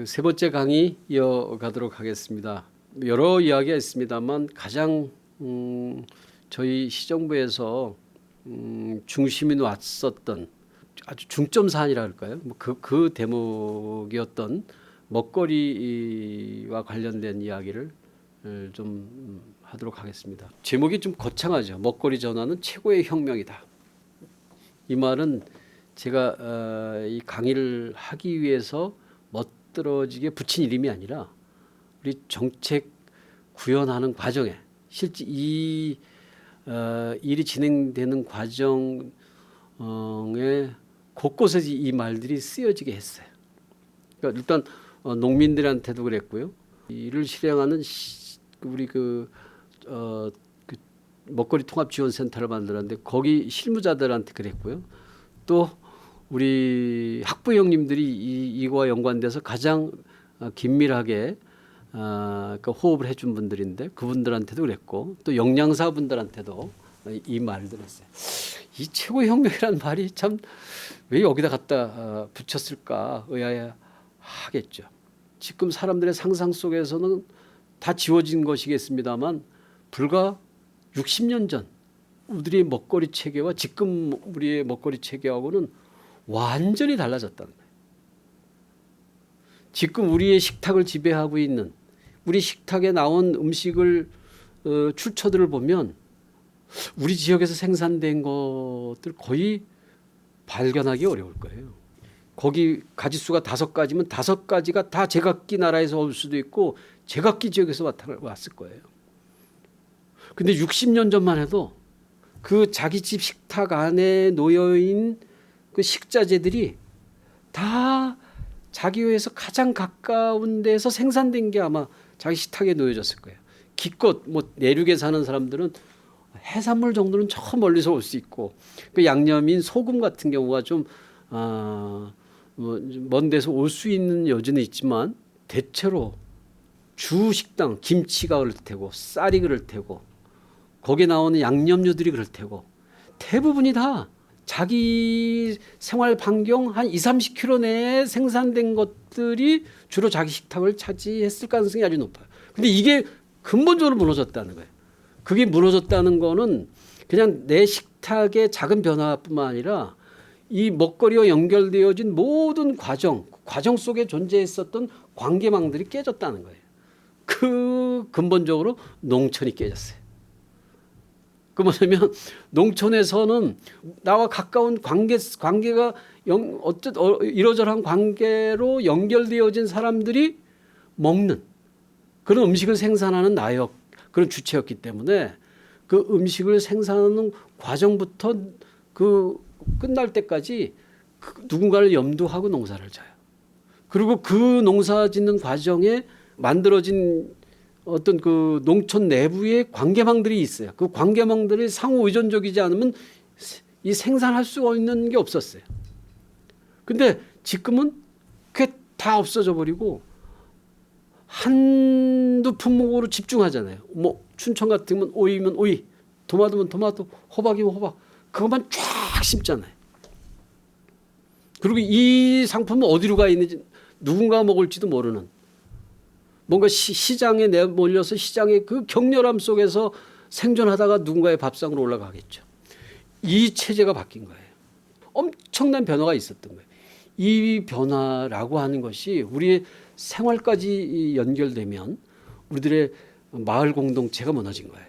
그 세 번째 강의 이어가도록 하겠습니다. 여러 이야기가 있습니다만 가장 음, 저희 시정부에서 음, 중심이 놨었던 아주 중점 사안이라 할까요? 뭐그 그 대목이었던 먹거리와 관련된 이야기를 어, 좀 음, 하도록 하겠습니다. 제목이 좀 거창하죠. 먹거리 전환은 최고의 혁명이다. 이 말은 제가 어, 이 강의를 하기 위해서 멋들어지게 붙인 이름이 아니라 우리 정책 구현하는 과정에 실제 이 어, 일이 진행되는 과정에 곳곳에 이 말들이 쓰여지게 했어요. 그러니까 일단 어, 농민들한테도 그랬고요. 이를 실행하는 시, 우리 그, 어, 그 먹거리 통합 지원 센터를 만들었는데 거기 실무자들한테 그랬고요. 또 우리 학부 형님들이 이, 이거와 연관돼서 가장 어, 긴밀하게 어, 그 호흡을 해준 분들인데 그분들한테도 그랬고 또 영양사 분들한테도 이 말을 들었어요. 이 최고 혁명이라는 말이 참 왜 여기다 갖다 어, 붙였을까 의아해 하겠죠. 지금 사람들의 상상 속에서는 다 지워진 것이겠습니다만 불과 60년 전 우리의 먹거리 체계와 지금 우리의 먹거리 체계하고는 완전히 달라졌다는 거예요. 지금 우리의 식탁을 지배하고 있는 우리 식탁에 나온 음식을 어, 출처들을 보면 우리 지역에서 생산된 것들 거의 발견하기 어려울 거예요. 거기 가지수가 다섯 가지면 다섯 가지가 다 제각기 나라에서 올 수도 있고 제각기 지역에서 왔- 왔을 거예요. 근데 60년 전만 해도 그 자기 집 식탁 안에 놓여 있는 그 식자재들이 다 자기 회에서 가장 가까운 데서 생산된 게 아마 자기 식탁에 놓여졌을 거예요. 기껏 뭐 내륙에 사는 사람들은 해산물 정도는 저 멀리서 올 수 있고 그 양념인 소금 같은 경우가 좀 아, 뭐먼 데서 올 수 있는 여지는 있지만 대체로 주 식당 김치가 그럴 테고 쌀이 그럴 테고 거기에 나오는 양념류들이 그럴 테고 대부분이 다 자기 생활 반경 한 2, 30km 내에 생산된 것들이 주로 자기 식탁을 차지했을 가능성이 아주 높아요. 근데 이게 근본적으로 무너졌다는 거예요. 그게 무너졌다는 거는 그냥 내 식탁의 작은 변화뿐만 아니라 이 먹거리와 연결되어진 모든 과정, 과정 속에 존재했었던 관계망들이 깨졌다는 거예요. 그 근본적으로 농촌이 깨졌어요. 그 뭐냐면 농촌에서는 나와 가까운 관계 관계가 영, 어쨌 어, 이러저러한 관계로 연결되어진 사람들이 먹는 그런 음식을 생산하는 나역 그런 주체였기 때문에 그 음식을 생산하는 과정부터 그 끝날 때까지 그 누군가를 염두하고 농사를 져요. 그리고 그 농사 짓는 과정에 만들어진 어떤 그 농촌 내부의 관계망들이 있어요. 그 관계망들이 상호 의존적이지 않으면 이 생산할 수가 있는 게 없었어요. 근데 지금은 그게 다 없어져 버리고 한두 품목으로 집중하잖아요. 뭐 춘천 같으면 오이면 오이, 토마토면 토마토, 호박이면 호박. 그것만 쫙 심잖아요. 그리고 이 상품은 어디로 가 있는지 누군가 먹을지도 모르는 뭔가 시, 장에 내몰려서 시장의 그 격렬함 속에서 생존하다가 누군가의 밥상으로 올라가겠죠. 이 체제가 바뀐 거예요. 엄청난 변화가 있었던 거예요. 이 변화라고 하는 것이 우리의 생활까지 연결되면 우리들의 마을 공동체가 무너진 거예요.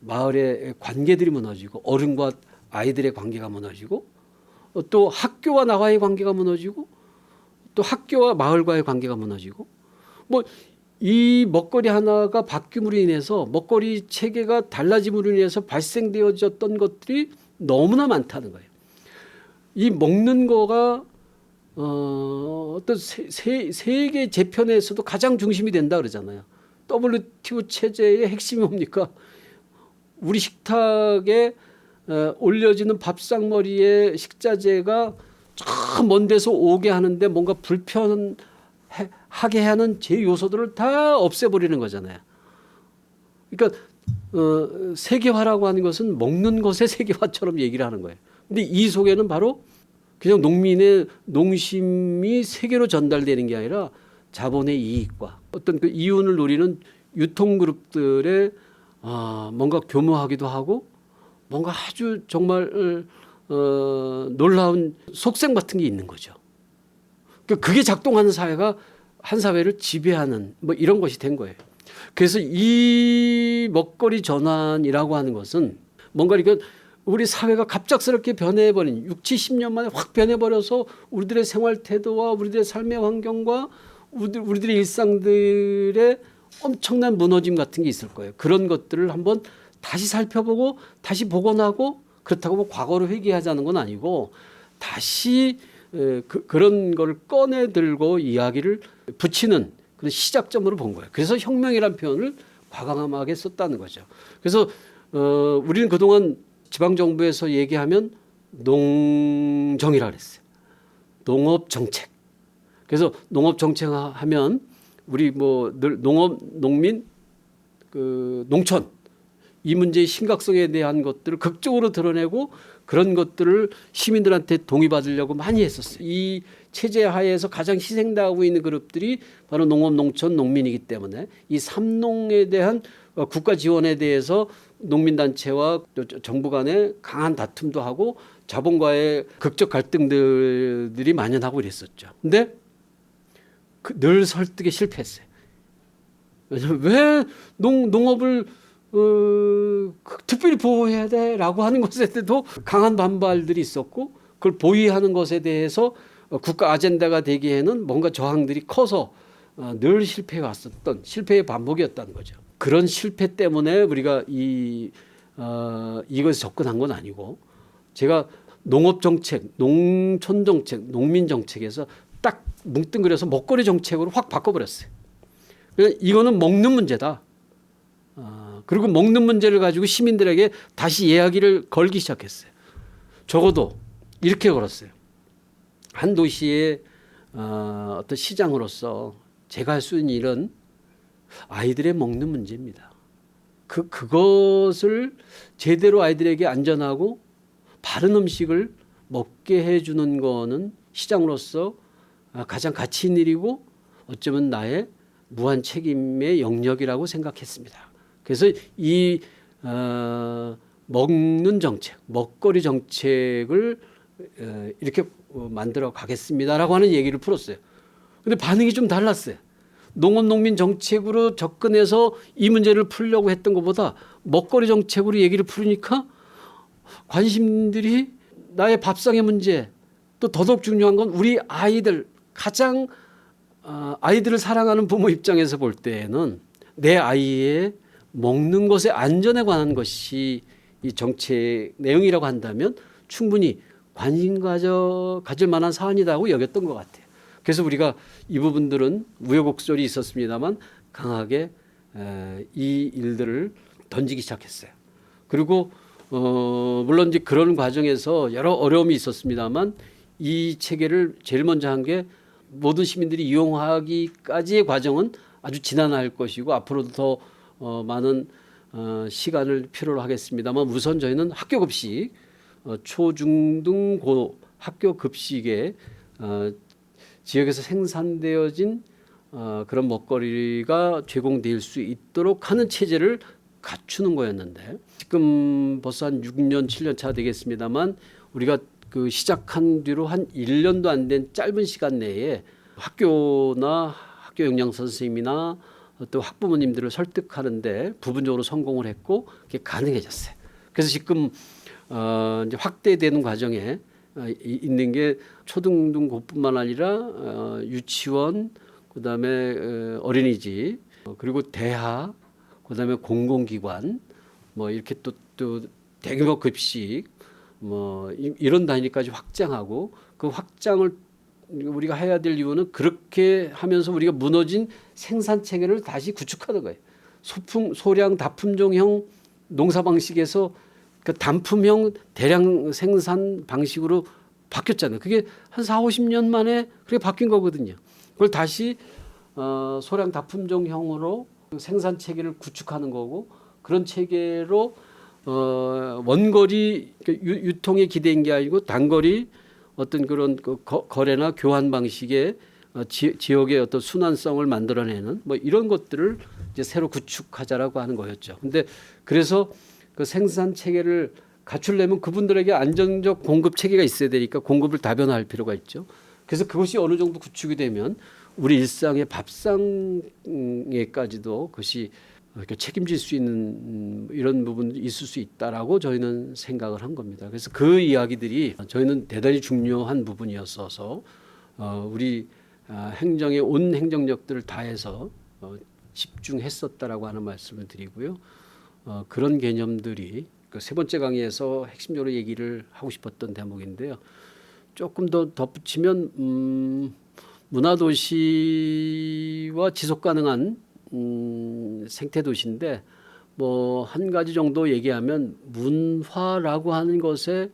마을의 관계들이 무너지고 어른과 아이들의 관계가 무너지고 또 학교와 나와의 관계가 무너지고 또 학교와 마을과의 관계가 무너지고 뭐 이 먹거리 하나가 바뀜으로 인해서 먹거리 체계가 달라짐으로 인해서 발생되어졌던 것들이 너무나 많다는 거예요. 이 먹는 거가 어, 어떤 세, 세, 세계 재편에서도 가장 중심이 된다 그러잖아요. WTO 체제의 핵심이 뭡니까? 우리 식탁에 어, 올려지는 밥상머리에 식자재가 저먼 데서 오게 하는데 뭔가 불편 하게 하는 제 요소들을 다 없애버리는 거잖아요. 그러니까 어, 세계화라고 하는 것은 먹는 것의 세계화처럼 얘기를 하는 거예요. 근데 이 속에는 바로 그냥 농민의 농심이 세계로 전달되는 게 아니라 자본의 이익과 어떤 그 이윤을 노리는 유통 그룹들의 아, 뭔가 교묘하기도 하고 뭔가 아주 정말 어, 놀라운 속셈 같은 게 있는 거죠. 그 그게 작동하는 사회가 한 사회를 지배하는 뭐 이런 것이 된 거예요. 그래서 이 먹거리 전환이라고 하는 것은 뭔가 이건 우리 사회가 갑작스럽게 변해버린 6, 70년 만에 확 변해버려서 우리들의 생활 태도와 우리들의 삶의 환경과 우리들, 우리들의 일상들의 엄청난 무너짐 같은 게 있을 거예요. 그런 것들을 한번 다시 살펴보고 다시 복원하고 그렇다고 뭐 과거를 회귀하자는 건 아니고 다시 에, 그, 그런 거를 꺼내 들고 이야기를 붙이는 그런 시작점으로 본 거예요. 그래서 혁명이라는 표현을 과감하게 썼다는 거죠. 그래서 어, 우리는 그동안 지방 정부에서 얘기하면 농정이라 그랬어요. 농업 정책. 그래서 농업 정책 하면 우리 뭐 늘 농업 농민 그 농촌 이 문제의 심각성에 대한 것들을 극적으로 드러내고 그런 것들을 시민들한테 동의받으려고 많이 했었어요. 이 체제 하에서 가장 희생당하고 있는 그룹들이 바로 농업, 농촌, 농민이기 때문에 이 삼농에 대한 어, 국가 지원에 대해서 농민단체와 또 정부 간에 강한 다툼도 하고 자본과의 극적 갈등들이 만연하고 이랬었죠. 근데 그 늘 설득에 실패했어요. 왜 농, 농업을 어, 그 특별히 보호해야 돼라고 하는 것에 대해도 강한 반발들이 있었고 그걸 보위하는 것에 대해서 어, 국가 아젠다가 되기에는 뭔가 저항들이 커서 어, 늘 실패해 왔었던 실패의 반복이었다는 거죠. 그런 실패 때문에 우리가 이 어, 이것에 접근한 건 아니고 제가 농업 정책, 농촌 정책, 농민 정책에서 딱 뭉뚱그려서 먹거리 정책으로 확 바꿔버렸어요. 그러니까 이거는 먹는 문제다. 아, 그리고 먹는 문제를 가지고 시민들에게 다시 이야기를 걸기 시작했어요. 적어도 이렇게 걸었어요. 한 도시의 어, 어떤 시장으로서 제가 할 수 있는 일은 아이들의 먹는 문제입니다. 그 그것을 제대로 아이들에게 안전하고 바른 음식을 먹게 해주는 거는 시장으로서 아, 가장 가치 있는 일이고 어쩌면 나의 무한 책임의 영역이라고 생각했습니다. 그래서 이 어, 먹는 정책, 먹거리 정책을 어, 이렇게 어, 만들어 가겠습니다라고 하는 얘기를 풀었어요. 근데 반응이 좀 달랐어요. 농업 농민 정책으로 접근해서 이 문제를 풀려고 했던 것보다 먹거리 정책으로 얘기를 풀으니까 관심들이 나의 밥상의 문제 또 더더욱 중요한 건 우리 아이들 가장 어, 아이들을 사랑하는 부모 입장에서 볼 때에는 내 아이의 먹는 것의 안전에 관한 것이 이 정책 내용이라고 한다면 충분히 관심 가져 가질 만한 사안이라고 여겼던 것 같아요. 그래서 우리가 이 부분들은 우여곡절이 있었습니다만 강하게 에, 이 일들을 던지기 시작했어요. 그리고 어, 물론 이제 그런 과정에서 여러 어려움이 있었습니다만 이 체계를 제일 먼저 한 게 모든 시민들이 이용하기까지의 과정은 아주 지난할 것이고 앞으로도 더 어, 많은 어, 시간을 필요로 하겠습니다만 우선 저희는 학교 급식 어, 초중등 고 학교 급식에 어, 지역에서 생산되어진 어, 그런 먹거리가 제공될 수 있도록 하는 체제를 갖추는 거였는데 지금 벌써 한 6년 7년 차 되겠습니다만 우리가 그 시작한 뒤로 한 1년도 안 된 짧은 시간 내에 학교나 학교 영양 선생님이나 또 학부모님들을 설득하는데 부분적으로 성공을 했고 그게 가능해졌어요. 그래서 지금 어 이제 확대되는 과정에 어, 이- 있는 게 초등등 고뿐만 아니라 어, 유치원 그다음에 어, 어린이집 어, 그리고 대학 그다음에 공공기관 뭐 이렇게 또 또 대규모 급식 뭐 이- 이런 단위까지 확장하고 그 확장을 우리가 해야 될 이유는 그렇게 하면서 우리가 무너진 생산 체계를 다시 구축하는 거예요. 소품 소량 다품종형 농사 방식에서 그 단품형 대량 생산 방식으로 바뀌었잖아요. 그게 한 4, 50년 만에 그렇게 바뀐 거거든요. 그걸 다시 어, 소량 다품종형으로 생산 체계를 구축하는 거고 그런 체계로 어, 원거리 그 유, 유통에 기대인 게 아니고 단거리 어떤 그런 그 거, 거래나 교환 방식의 어, 지, 지역의 어떤 순환성을 만들어내는 뭐 이런 것들을 이제 새로 구축하자라고 하는 거였죠. 근데 그래서 그 생산 체계를 갖추려면 그분들에게 안정적 공급 체계가 있어야 되니까 공급을 다변화할 필요가 있죠. 그래서 그것이 어느 정도 구축이 되면 우리 일상의 밥상에까지도 그것이 이렇게 책임질 수 있는 음, 이런 부분이 있을 수 있다라고 저희는 생각을 한 겁니다. 그래서 그 이야기들이 저희는 대단히 중요한 부분이었어서 어, 우리 아, 행정의 온 행정력들을 다해서 어, 집중했었다라고 하는 말씀을 드리고요. 어, 그런 개념들이 그 세 번째 강의에서 핵심적으로 얘기를 하고 싶었던 대목인데요. 조금 더 덧붙이면 음, 문화도시와 지속 가능한 음, 생태 도시인데 뭐 한 가지 정도 얘기하면 문화라고 하는 것에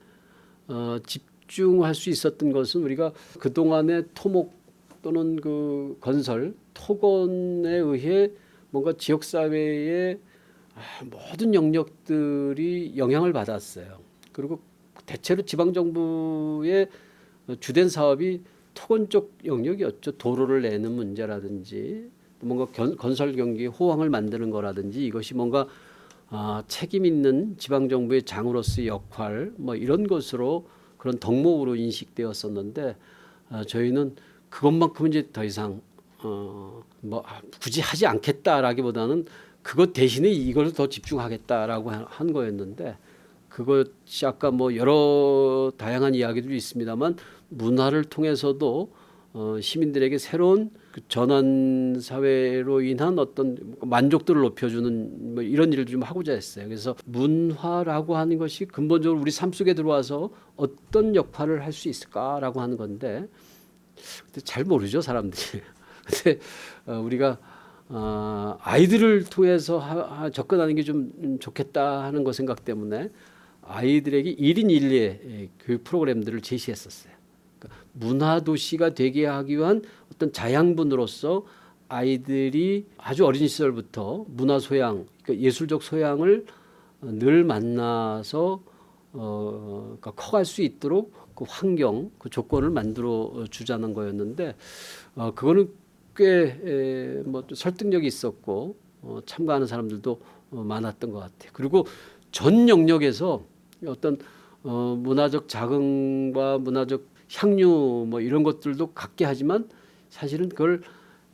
어, 집중할 수 있었던 것은 우리가 그 동안의 토목 또는 그 건설 토건에 의해 뭔가 지역 사회의 아, 모든 영역들이 영향을 받았어요. 그리고 대체로 지방 정부의 주된 사업이 토건 쪽 영역이었죠. 도로를 내는 문제라든지 뭔가 견, 건설 경기 호황을 만드는 거라든지 이것이 뭔가 아, 책임 있는 지방 정부의 장으로서의 역할 뭐 이런 것으로 그런 덕목으로 인식되었었는데 아, 저희는 그것만큼은 이제 더 이상 어, 뭐 아, 굳이 하지 않겠다라기보다는 그것 대신에 이걸 더 집중하겠다라고 한- 한 거였는데 그것이 아까 뭐 여러 다양한 이야기들이 있습니다만 문화를 통해서도 어, 시민들에게 새로운 그 전환 사회로 인한 어떤 만족도를 높여주는 뭐 이런 일을 좀 하고자 했어요. 그래서 문화라고 하는 것이 근본적으로 우리 삶 속에 들어와서 어떤 역할을 할 수 있을까라고 하는 건데 근데 잘 모르죠 사람들이. 근데 어, 우리가 어, 아이들을 통해서 하, 하- 접근하는 게 좀 좋겠다 하는 거 생각 때문에 아이들에게 1인 1례 교육 프로그램들을 제시했었어요. 그러니까 문화 도시가 되게 하기 위한 어떤 자양분으로서 아이들이 아주 어린 시절부터 문화 소양, 그러니까 예술적 소양을 어, 늘 만나서 어, 그러니까 커갈 수 있도록 그 환경, 그 조건을 만들어 주자는 거였는데 어, 그거는 꽤뭐 설득력이 있었고 어, 참가하는 사람들도 어, 많았던 것 같아요. 그리고 전 영역에서 어떤 어, 문화적 자긍과 문화적 향유 뭐 이런 것들도 갖게 하지만 사실은 그걸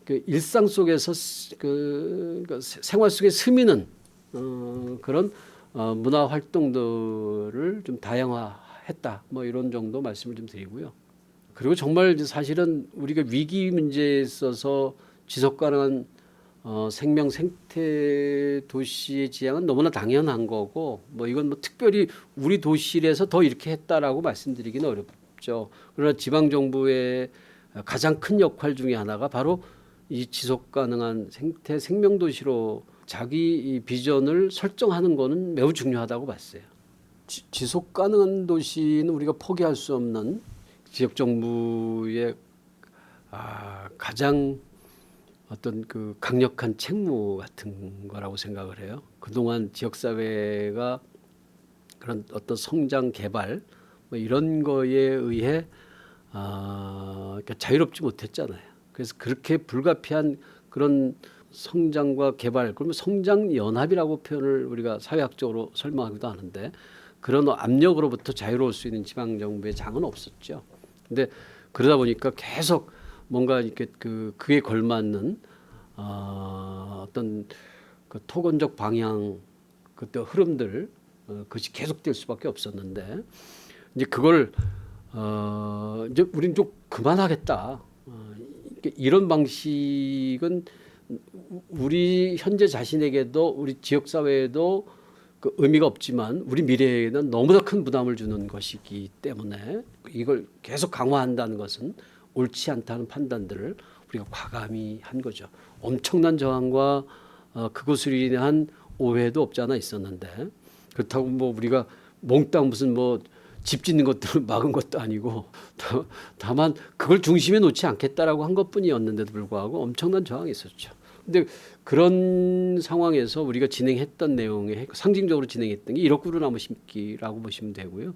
그 일상 속에서 스- 그, 그 세- 생활 속에 스미는 어, 그런 어, 문화 활동들을 좀 다양화했다. 뭐 이런 정도 말씀을 좀 드리고요. 그리고 정말 사실은 우리가 위기 문제에 있어서 지속 가능한 어, 생명 생태 도시의 지향은 너무나 당연한 거고 뭐 이건 뭐 특별히 우리 도시에서 더 이렇게 했다라고 말씀드리기는 어렵죠. 그러나 지방 정부의 가장 큰 역할 중에 하나가 바로 이 지속 가능한 생태 생명 도시로 자기 이 비전을 설정하는 거는 매우 중요하다고 봤어요. 지, 지속 가능한 도시는 우리가 포기할 수 없는 지역 정부의 아, 가장 어떤 그 강력한 책무 같은 거라고 생각을 해요. 그동안 지역 사회가 그런 어떤 성장 개발 뭐 이런 거에 의해 아, 그러니까 자유롭지 못했잖아요. 그래서 그렇게 불가피한 그런 성장과 개발 그러면 성장 연합이라고 표현을 우리가 사회학적으로 설명하기도 하는데 그런 압력으로부터 자유로울 수 있는 지방 정부의 장은 없었죠. 근데 그러다 보니까 계속 뭔가 이렇게 그 그에 걸맞는 어, 어떤 그 토건적 방향 그때 흐름들 어, 그것이 계속될 수밖에 없었는데 이제 그걸 어, 이제 우리는 좀 그만하겠다. 어, 이런 방식은 우리 현재 자신에게도 우리 지역 사회에도 그 의미가 없지만 우리 미래에는 너무나 큰 부담을 주는 것이기 때문에 이걸 계속 강화한다는 것은 옳지 않다는 판단들을 우리가 과감히 한 거죠. 엄청난 저항과 어, 그것을 인한 오해도 없지 않아 있었는데 그렇다고 뭐 우리가 몽땅 무슨 뭐 집 짓는 것들을 막은 것도 아니고 다- 다만 그걸 중심에 놓지 않겠다라고 한 것뿐이었는데도 불구하고 엄청난 저항이 있었죠. 근데 그런 상황에서 우리가 진행했던 내용에 상징적으로 진행했던 게 1억 그루 나무 심기라고 보시면 되고요.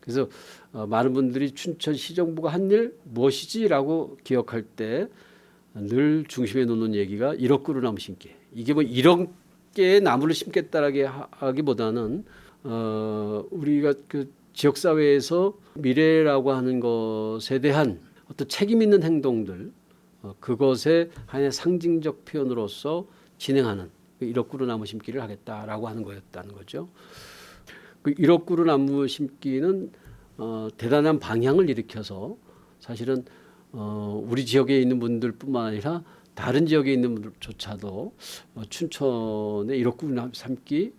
그래서 어, 많은 분들이 춘천 시정부가 한 일 무엇이지라고 기억할 때 늘 중심에 놓는 얘기가 1억 그루 나무 심기. 이게 뭐 1억 개의 나무를 심겠다라기 하기보다는 어, 우리가 그 지역 사회에서 미래라고 하는 것에 대한 어떤 책임 있는 행동들 어, 그것의 하나의 상징적 표현으로서 진행하는 그 1억 그루 나무 심기를 하겠다라고 하는 거였다는 거죠. 그 1억 그루 나무 심기는 어, 대단한 방향을 일으켜서 사실은 어, 우리 지역에 있는 분들뿐만 아니라 다른 지역에 있는 분들조차도 어, 춘천의 1억 그루 나무 심기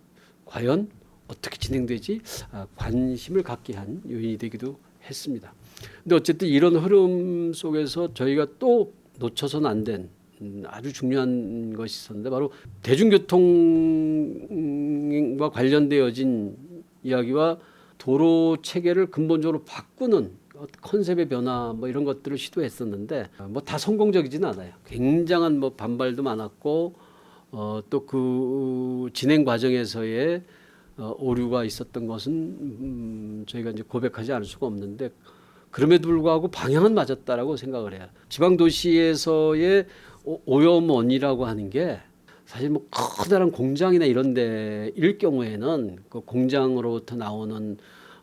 과연 어떻게 진행되지 아, 관심을 갖게 한 요인이 되기도 했습니다. 근데 어쨌든 이런 흐름 속에서 저희가 또 놓쳐서는 안된 음, 아주 중요한 것이 있었는데 바로 대중교통과 관련되어진 이야기와 도로 체계를 근본적으로 바꾸는 컨셉의 변화 뭐 이런 것들을 시도했었는데 뭐 다 성공적이지는 않아요. 굉장한 뭐 반발도 많았고 어, 또 그 진행 과정에서의 어, 오류가 있었던 것은 음, 저희가 이제 고백하지 않을 수가 없는데 그럼에도 불구하고 방향은 맞았다라고 생각을 해요. 지방 도시에서의 오- 오염원이라고 하는 게 사실 뭐 커다란 공장이나 이런 데일 경우에는 그 공장으로부터 나오는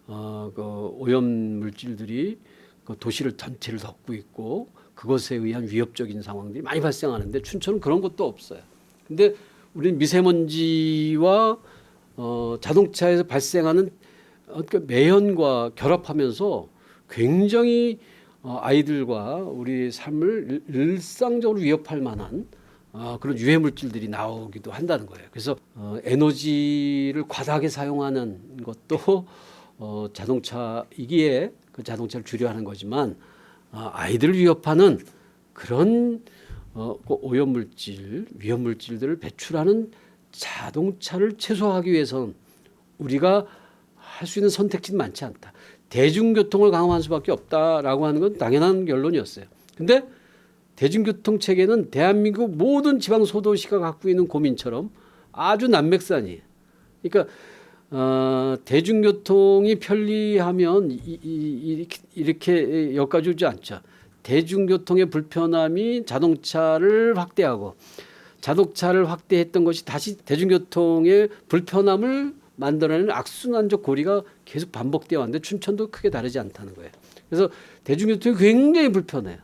어, 그 오염 물질들이 그 도시를 전체를 덮고 있고 그것에 의한 위협적인 상황들이 많이 발생하는데 춘천은 그런 것도 없어요. 근데 우리는 미세먼지와 어, 자동차에서 발생하는 어, 그 매연과 결합하면서 굉장히 어, 아이들과 우리 삶을 일- 일상적으로 위협할 만한 어, 그런 유해 물질들이 나오기도 한다는 거예요. 그래서 어, 에너지를 과다하게 사용하는 것도 어, 자동차이기에 그 자동차를 줄여하는 거지만 아, 아이들을 위협하는 그런 어, 그 오염 물질, 위험 물질들을 배출하는 자동차를 최소화하기 위해서는 우리가 할 수 있는 선택지는 많지 않다. 대중교통을 강화할 수밖에 없다라고 하는 건 당연한 결론이었어요. 근데 대중교통 체계는 대한민국 모든 지방 소도시가 갖고 있는 고민처럼 아주 난맥산이에요. 그러니까 어, 대중교통이 편리하면 이, 이, 이렇게, 이렇게 엮어주지 않죠. 대중교통의 불편함이 자동차를 확대하고 자동차를 확대했던 것이 다시 대중교통의 불편함을 만들어내는 악순환적 고리가 계속 반복되어 왔는데 춘천도 크게 다르지 않다는 거예요. 그래서 대중교통이 굉장히 불편해요.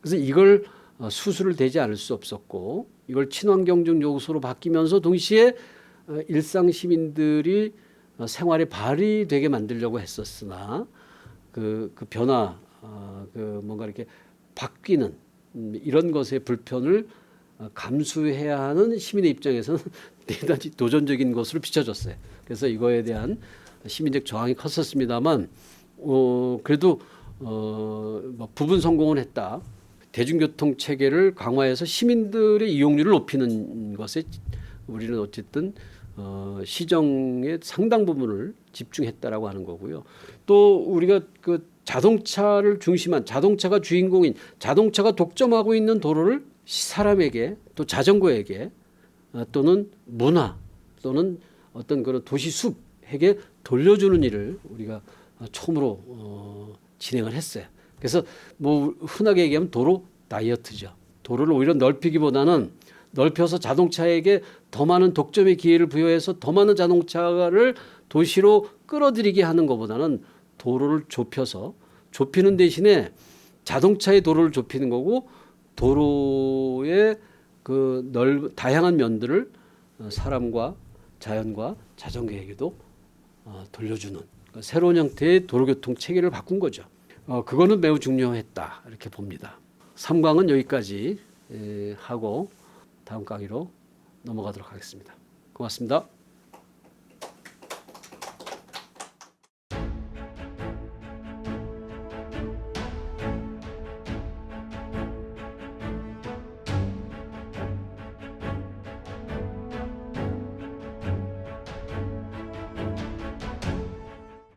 그래서 이걸 어, 수술을 대지 않을 수 없었고 이걸 친환경적 요소로 바뀌면서 동시에 어, 일상 시민들이 어, 생활에 발휘되게 만들려고 했었으나 그, 그 변화, 어, 그 뭔가 이렇게 바뀌는 음, 이런 것의 불편을 어, 감수해야 하는 시민의 입장에서는 대단히 도전적인 것으로 비춰졌어요. 그래서 이거에 대한 시민적 저항이 컸었습니다만, 어, 그래도 어, 뭐 부분 성공은 했다. 대중교통 체계를 강화해서 시민들의 이용률을 높이는 것에 우리는 어쨌든 어, 시정의 상당 부분을 집중했다라고 하는 거고요. 또 우리가 그 자동차를 중심한 자동차가 주인공인 자동차가 독점하고 있는 도로를 사람에게 또 자전거에게 어, 또는 문화 또는 어떤 그런 도시 숲에게 돌려주는 일을 우리가 어, 처음으로 어, 진행을 했어요. 그래서 뭐 흔하게 얘기하면 도로 다이어트죠. 도로를 오히려 넓히기보다는 넓혀서 자동차에게 더 많은 독점의 기회를 부여해서 더 많은 자동차를 도시로 끌어들이게 하는 것보다는 도로를 좁혀서 좁히는 대신에 자동차의 도로를 좁히는 거고 도로의 그 넓 다양한 면들을 어, 사람과 자연과 자전거에게도 어, 돌려주는 그 새로운 형태의 도로교통 체계를 바꾼 거죠. 어, 그거는 매우 중요했다 이렇게 봅니다. 3강은 여기까지 에, 하고 다음 강의로 넘어가도록 하겠습니다. 고맙습니다.